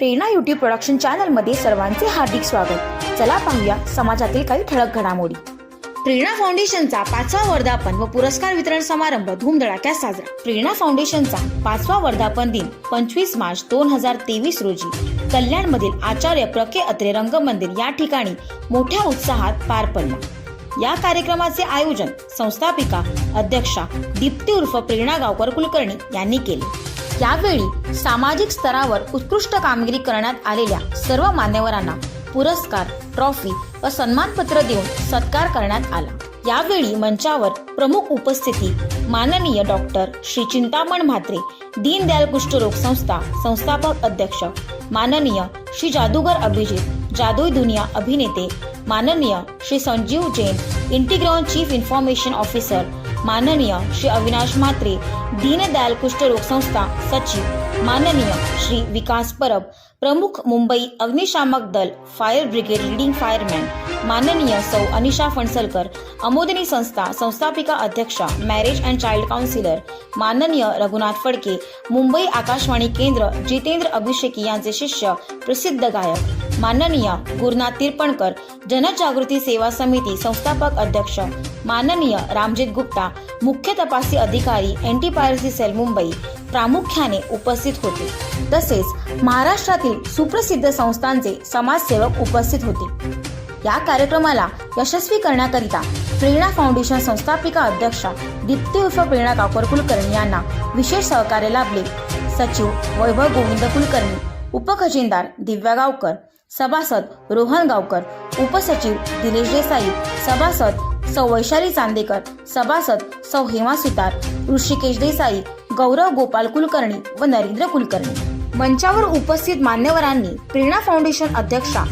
प्रेरणा YouTube production चॅनलमध्ये सर्वांचे हार्दिक स्वागत. चला पाहूया समाजातील काही ठळक घडामोडी. प्रेरणा फाउंडेशनचा पाचवा वर्धापन व पुरस्कार वितरण समारंभ धूमधडाक्यात साजरा. प्रेरणा फाउंडेशनचा पाचवा वर्धापन दिन पंचवीस मार्च दोन हजार तेवीस रोजी. कल्याणमधील आचार्य प्रके अत्रे रंगमंदिर या ठिकाणी मोठ्या उत्साहात पार पडला. या कार्यक्रमाचे आयोजन संस्थापिका अध्यक्षा दीप्ती उर्फ प्रेरणा गावकर कुलकर्णी यांनी केले. यावेळी सामाजिक स्तरावर उत्कृष्ट कामगिरी करण्यात आलेल्या सर्व मान्यवरांना पुरस्कार ट्रॉफी व सन्मानपत्र देऊन सत्कार करण्यात आला. यावेळी मंचावर प्रमुख उपस्थिती माननीय डॉक्टर श्री चिंतामण म्हात्रे दीनदयाल कुष्ठरोग संस्था संस्थापक अध्यक्ष माननीय श्री जादूगर अभिजित जादुई दुनिया अभिनेते माननीय Shri Sanjeev Jain Integron chief information officer माननीय श्री अविनाश म्हात्रे दीनदयाल कुष्ठरोग संस्था सचिव माननीय श्री विकास परब प्रमुख मुंबई अग्निशामक दल फायर ब्रिगेड लीडिंग फायरमॅन माननीय सौ अनिशा फणसलकर अमोदनी संस्था संस्थापिका अध्यक्षा मॅरेज अँड चाइल्ड काउन्सिलर माननीय रघुनाथ फडके मुंबई आकाशवाणी केंद्र जितेंद्र अभिषेकी यांचे शिष्य प्रसिद्ध गायक. माननीय गुरुनाथ तिरपणकर जनजागृती सेवा समिती संस्थापक अध्यक्ष. माननीय रामजित गुप्ता मुख्य तपासी अधिकारी एंटी पायरसी सेल मुंबई प्रामुख्याने उपस्थित होते. तसेच महाराष्ट्रातील सुप्रसिद्ध संस्थांचे समाजसेवक उपस्थित होते. या कार्यक्रमाला यशस्वी करण्याकरिता प्रेरणा फाउंडेशन संस्थापिका अध्यक्षा दीप्ती उर्फ प्रेरणा काकोर कुलकर्णी यांना विशेष सहकार्य लाभले. सचिव वैभव गोविंद कुलकर्णी उपखजिनदार दिव्या गावकर सभासद रोहन गावकर उपसचिव दिनेश देसाई सभासद सौ वैशाली चांदेकर सभासद सौ हेमा सुतार ऋषिकेश देसाई गौरव गोपाल कुलकर्णी व नरेंद्र कुलकर्णी. मंचावर उपस्थित मान्यवरांनी प्रेरणा फाउंडेशन अध्यक्षा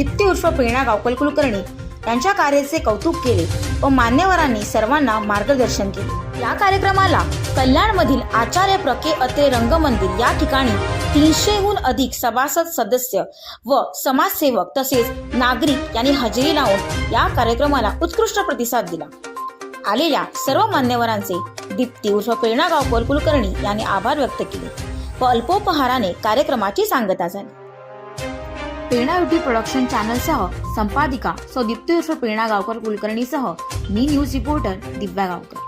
दिप्ती उर्फ प्रेरणा गावकल कुलकर्णी यांच्या कार्याचे कौतुक केले व मान्यवरांनी सर्वांना मार्गदर्शन केले. या कार्यक्रमाला कल्याणमधील आचार्य प्रके अत्रे रंगमंदिर या ठिकाणी तीनशेहून अधिक सभासद सदस्य व समाजसेवक तसेच नागरिक यांनी हजेरी लावून या कार्यक्रमाला उत्कृष्ट प्रतिसाद दिला. आलेल्या सर्व मान्यवरांचे दीप्ती उर्फ प्रेरणा गावकर कुलकर्णी यांनी आभार व्यक्त केले व अल्पोपहाराने कार्यक्रमाची सांगता झाली. पेणा युट्यूब प्रोडक्शन चॅनलसह संपादिका सौ दीप्ती उर्फ गावकर कुलकर्णीसह मी news reporter Divya Gavkar.